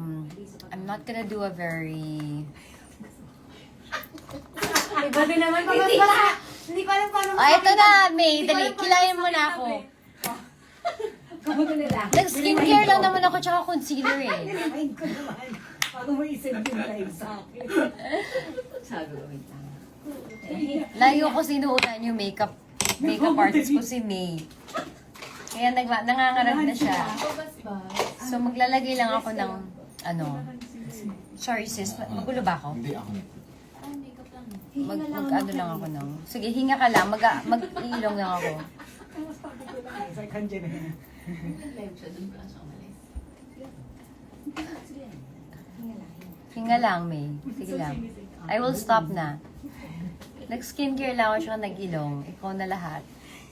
um, I'm not gonna do a very... Iba din naman pag hindi, hindi ko alam paano Ah, ito na, May. Dali, kilayan mo na ako. Kamusta nila? Nag-skincare lang naman ako tsaka concealer eh. Remind ko naman. Bago mo isend yung live sa akin. Sabi ko, wait lang. Layo ko sinuutan yung makeup makeup artist ko si May. Kaya nag nangangarap na siya. So maglalagay lang ako ng ano. Sorry sis, magulo ba ako? Hindi ako. Mag, mag ano lang ako ng. Sige, hinga ka lang. Mag mag-ilong lang ako. Na, na. Hinga lang, May. Sige lang. I will stop na. Nag-skincare lang ako siya nag-ilong. Ikaw na lahat.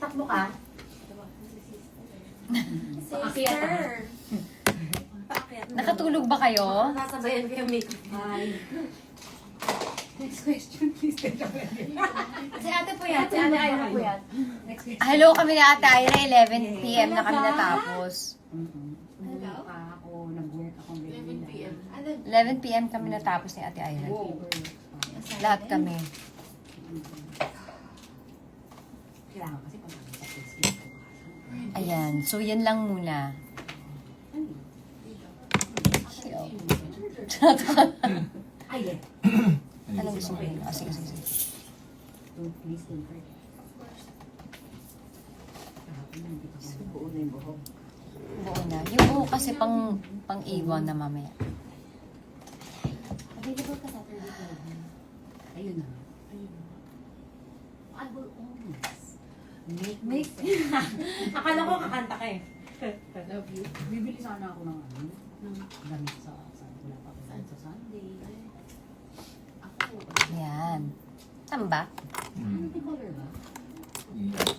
Takbo ka. Sister. Nakatulog ba kayo? Sasabayan ko yung makeup. Next question, please. Si ate po yan. Si ate Ayra po yan. Next question. Hello kami na Ate Ira, 11pm na kami natapos. Hello? Ako, nag-work ako. 11 p.m. Ano? 11pm kami natapos ni Ate Ira. Lahat kami. Kailangan kasi pag. Ayan, so yan lang muna. Ay, yeah. Anong gusto mo? Ah, sige, sige, sige. Don't please ako buo na yung buhok. Buo na. Yung buo kasi pang, pang iwan na mamaya. Available ka Saturday morning. Ayun na. Ayun na. I will always make make Akala ko kakanta ka eh. Love you. Bibili sana ako ng ano, ng gamit sa sa wala pa ako sa Sunday. Ako, Ayan. Tamba? ano yung color ba?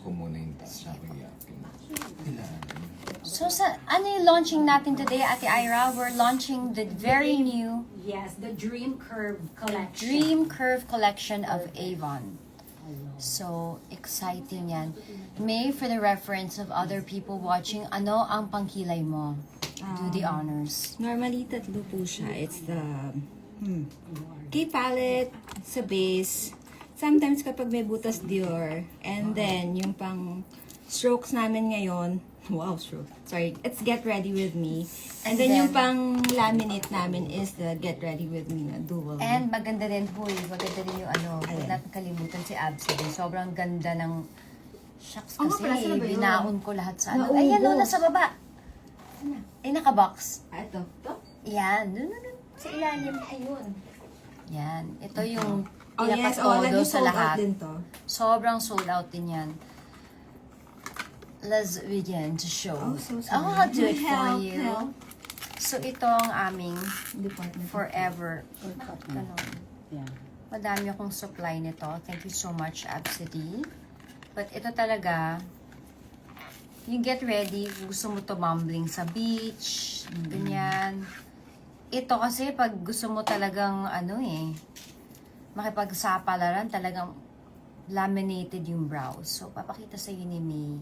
Ko muna yung. So, sa, ano yung launching natin today, Ate Ira? We're launching the very new Yes, the Dream Curve collection. Dream Curve Collection of Avon. So, exciting yan. May, for the reference of other people watching, ano ang pangkilay mo? Do the honors. Normally, tatlo po siya. It's the hmm, key palette sa base. Sometimes kapag may butas Dior. And then, yung pang strokes namin ngayon. Wow, stroke. Sorry. It's Get Ready With Me. And And, then, yung then- pang laminate namin is the Get Ready With Me na dual. And maganda din, huy, maganda din yung ano, kalimutan si Absi. Sobrang ganda ng, shucks Oh, nga kasi, yun? binaon ko lahat sa ano. Ayan, no, nasa baba. Ay, nakabox. Ah, ito. Ito? Yan, dun, dun, dun, sa ilalim. Ayun. Yan, ito yung Oh, yes. Oh, sa sold out lahat. din to. Sobrang sold out din yan. Let's begin to show. Oh, so sorry. I'll do it for Help, you. help. So, ito ang aming Department. forever. Or Ganon. Yeah. Madami akong supply nito. Thank you so much, Absidy. But ito talaga, you get ready, gusto mo to mumbling sa beach, ganyan. Ito kasi pag gusto mo talagang ano eh, makipagsapalaran, talagang laminated yung brows. So, papakita sa ni May.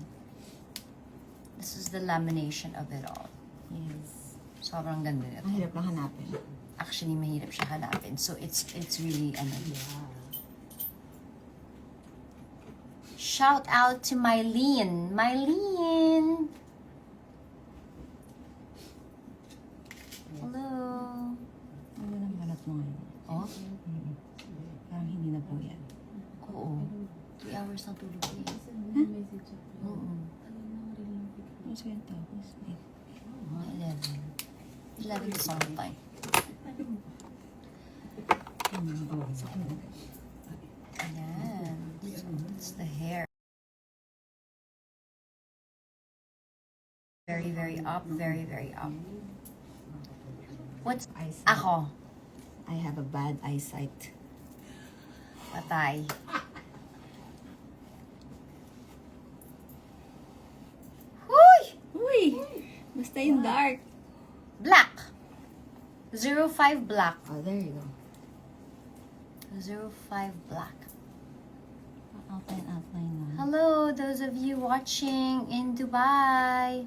This is the lamination of it all. Yes. Sobrang ganda nito. Ang hirap lang hanapin. Actually, mahirap siya hanapin. So, it's it's really, ano, Shout out to Mylene. Mylene! Hello. Ano nang banat mo ngayon? Oh? Mm-mm. Parang hindi na po yan. Oo. Three hours na tulog ko eh. Oo. Ano sa yan tapos? Mga 11. 11 is on time. Very, up. Very, very up. What's... eyesight. Ako. I have a bad eyesight. Patay. Huy! Uy! Basta yung dark. Black. 05 black. Oh, there you go. 05 black. Outline, outline. Hello, those of you watching in Dubai.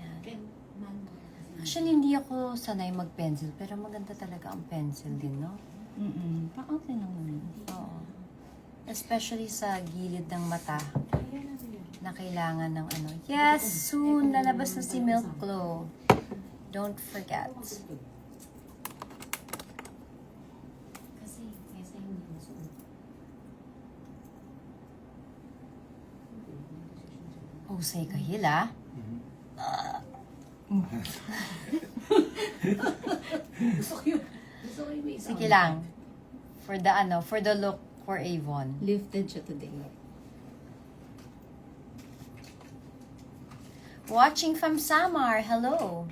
Yan. Pen, manual kasi. Actually, hindi ako sanay mag-pencil, pero maganda talaga ang pencil din, no? Mm-mm. Pa-outlin lang naman. Oo. Especially sa gilid ng mata na yun. na kailangan ng ano. Yes, soon lalabas na si Milk Glow. Don't forget. Kasi, kesa hindi masuot. Husay kahil, ah. Gusto ko yun. Gusto ko yung may. Sige lang. For the ano, for the look for Avon. Lifted siya today. Watching from Samar, hello.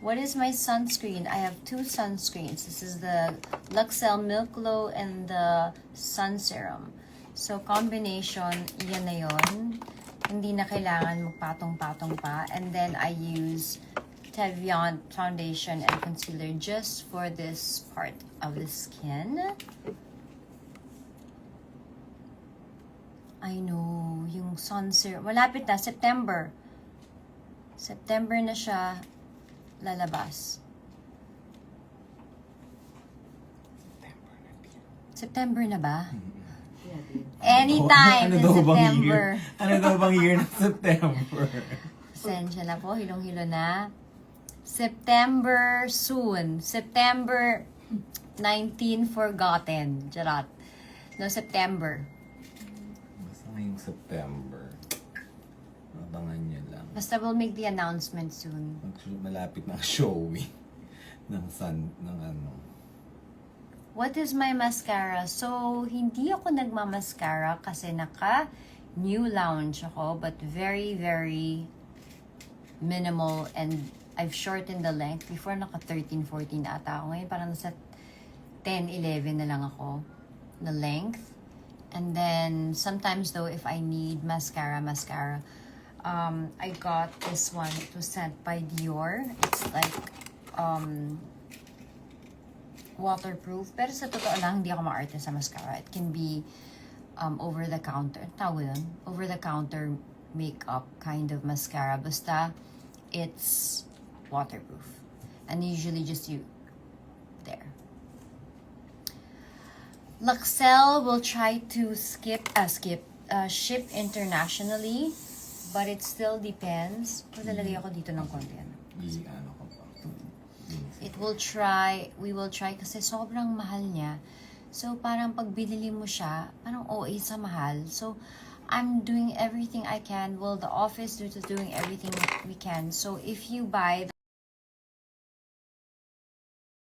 What is my sunscreen? I have two sunscreens. This is the Luxel Milk Glow and the Sun Serum. So, combination, yan na yun. Hindi na kailangan magpatong-patong pa. And then, I use Teviant foundation and concealer just for this part of the skin. I know, yung sun serum. Malapit na, September. September na siya lalabas. September na ba? Anytime in ano daw bang September. year? Ano daw bang year ng September? Pasensya na po, hilong-hilo na. September soon. September 19 forgotten. Charot. No, September. Basta ngayong September. Abangan niyo lang. Basta we'll make the announcement soon. Mag- Malapit na ang showing ng sun, ng ano. What is my mascara? So, hindi ako nagmamascara kasi naka new lounge ako but very, very minimal and I've shortened the length. Before naka 13, 14 ata ako. Ngayon parang nasa 10, 11 na lang ako na length. And then, sometimes though, if I need mascara, mascara, um, I got this one. Was sent by Dior. It's like, um, waterproof. Pero sa totoo lang, hindi ako maarte sa mascara. It can be um, over the counter. Ang Tawag yun? Over the counter makeup kind of mascara. Basta, it's waterproof. And usually just you, there. Luxel will try to skip, uh, skip, uh, ship internationally. But it still depends. Kung lalagay ako dito ng konti. Ano. I, ano will try, we will try kasi sobrang mahal niya. So, parang pag binili mo siya, parang OA sa mahal. So, I'm doing everything I can. Well, the office is doing everything we can. So, if you buy the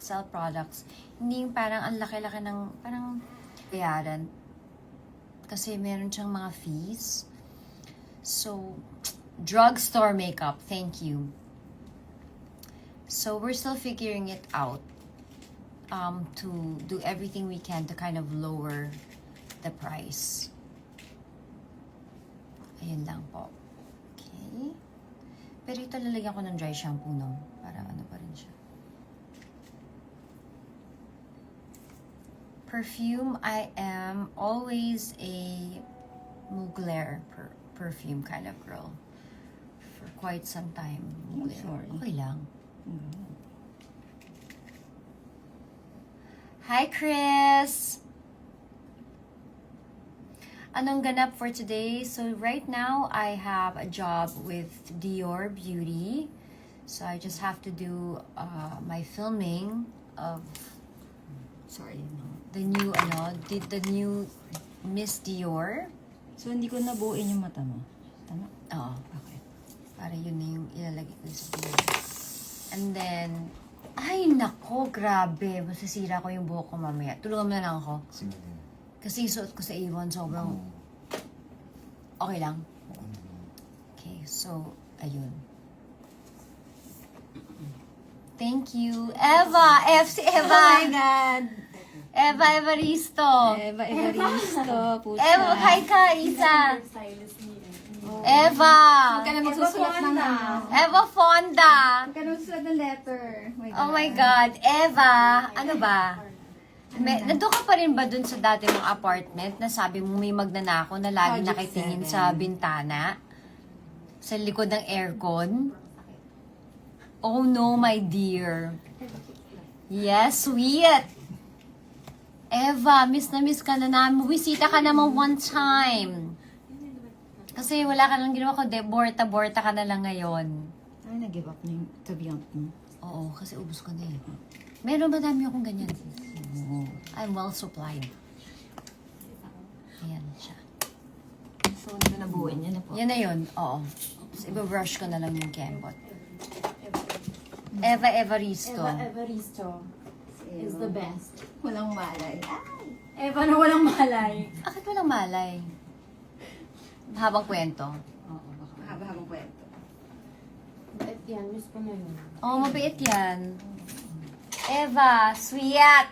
sell products, hindi yung parang ang laki-laki ng, parang bayaran. Kasi meron siyang mga fees. So, drugstore makeup, thank you. So we're still figuring it out um, to do everything we can to kind of lower the price. Ayun lang po. Okay. Pero ito lalagyan ko ng dry shampoo no. Para ano pa rin siya. Perfume, I am always a Mugler per- perfume kind of girl. For quite some time. I'm Mugler. sorry. Okay lang. Hi, Chris! Anong ganap for today? So right now, I have a job with Dior Beauty. So I just have to do uh, my filming of Sorry. The new, ano, the, the new Miss Dior. So, hindi ko nabuuin yung mata mo. Tama? Oo. Okay. Para yun na yung ilalagay ko sa buhok. And then, ay nako, grabe. Masasira ko yung buhok ko mamaya. Tulungan mo na lang ako. Sige. Kasi yung suot ko sa Avon, sobrang okay lang. Okay, so, ayun. Thank you. Eva! F si Eva! Oh my God! Eva Evaristo! Eva Evaristo, pucha. Eva, hi ka, Isa! Eva! Huwag ka na magsusulat ng ano. Eva Fonda! Huwag ka na magsusulat ng letter. Oh my God, Eva! Ano ba? May, nandun ka pa rin ba dun sa dati mong apartment na sabi mo may magnanako na lagi Project nakitingin seven. sa bintana? sa likod ng aircon. Oh no, my dear. Yes, sweet. Eva, miss na miss ka na namin. Bisita ka naman one time. Kasi wala ka lang ginawa ko, de, borta-borta ka na lang ngayon. Ay, nag-give up na yung tabiang mo. Oo, kasi ubus ko na eh. Meron ba dami akong ganyan? Oo. I'm well supplied. Ayan siya. So, hindi ko nabuuin yan na po. Yan na yun, oo. Tapos ibabrush ko na lang yung kembot. Eva Evaristo. Eva Evaristo is the best. Walang malay. Eva na walang malay. Bakit walang malay? Habang kwento. Oo, baka. Mahaba-habang kwento. Bait yan, miss ko na yun. Oo, oh, mabait yan. Eva, sweet!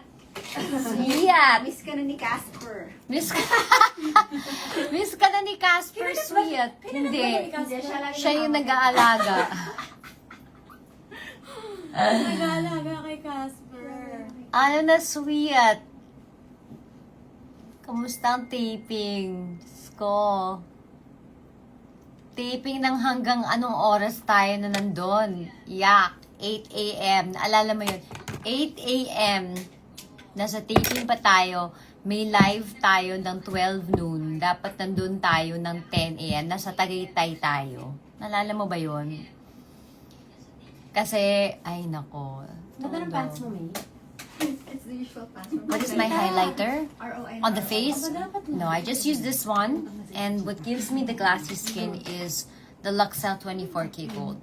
Sweet! Miss ka na ni Casper. Miss ka, Miss ka na ni Casper, sweet. Hindi. Hindi, siya lagi Siya yung nag-aalaga. Nag-aalaga kay Casper. Ano na sweet? Kamusta ang taping? Diyos ko. Taping ng hanggang anong oras tayo na nandun? Yak, 8 a.m. Naalala mo yun? 8 a.m. Nasa taping pa tayo. May live tayo ng 12 noon. Dapat nandun tayo ng 10 a.m. Nasa Tagaytay tayo. Naalala mo ba yun? Kasi, ay nako. Ganda ng Todo. pants mo, May. It's the usual password. What is my highlighter? On the face? No, I just use this one. And what gives me the glassy skin is the Luxel 24K Gold.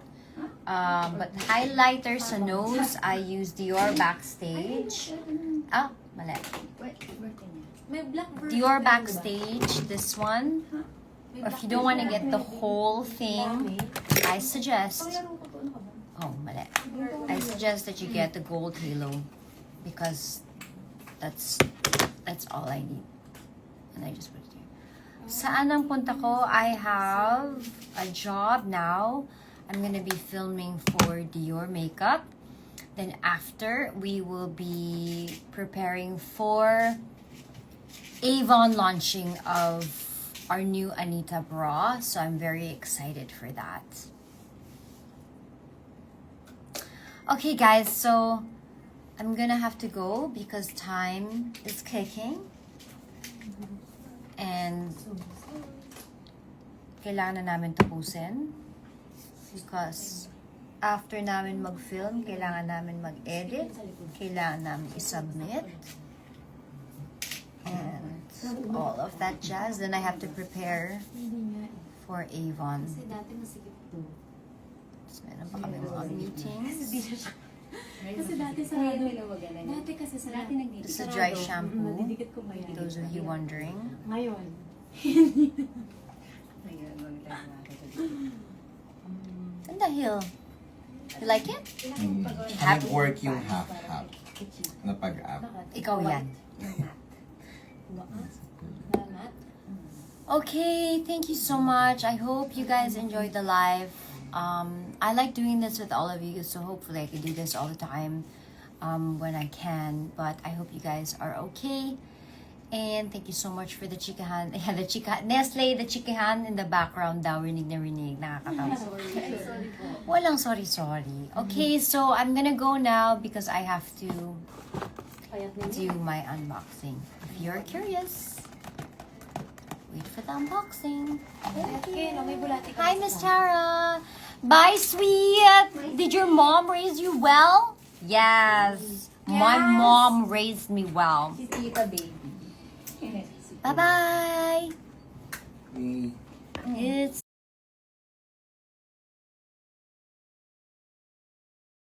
Um, but highlighter sa nose, I use Dior Backstage. Ah, mali. Wait, birthday niya. May black version. Dior ka rin ba? Backstage, this one. Or if you don't want to get the whole thing, I suggest, Paglaro ko to, ano ka ba? oh, mali. I suggest that you get the gold halo because that's that's all I need. And I just put it here. Saan ang punta ko? I have a job now. I'm gonna be filming for Dior makeup. Then after, we will be preparing for Avon launching of our new Anita bra. So I'm very excited for that. Okay, guys, so I'm gonna have to go because time is kicking. And kailangan na namin tapusin. Because after namin mag-film, kailangan namin mag-edit. Kailangan namin i-submit. And all of that jazz. Then I have to prepare for Avon. To. Meron pa kami mga meetings. Kasi dati Ay, sarado. nilawagan na niya. Dati kasi Dati sarado. nagdidikit. This is dry shampoo. Mm, Nadidikit ko ba yan? Those of you wondering. Ngayon. Ayun, maglalaro ako. Ganda heel. You like it? Mm. Nag-work yung half-half na pag-up. Ikaw yan. Salamat. Okay, thank you so much. I hope you guys enjoyed the live. Um, I like doing this with all of you, so hopefully I can do this all the time um, when I can. But I hope you guys are okay. And thank you so much for the chikahan. Yeah, the chika Nestle, the chikahan in the background daw, rinig na rinig. Nakakatawa. Walang sorry, sorry. Okay, so I'm gonna go now because I have to do my unboxing. If you're curious, wait for the unboxing. Okay, no, may bulati ka. Hi, Miss Tara. Bye, sweet. Did your mom raise you well? Yes. My mom raised me well. Si Tita Baby. Bye-bye. Eh,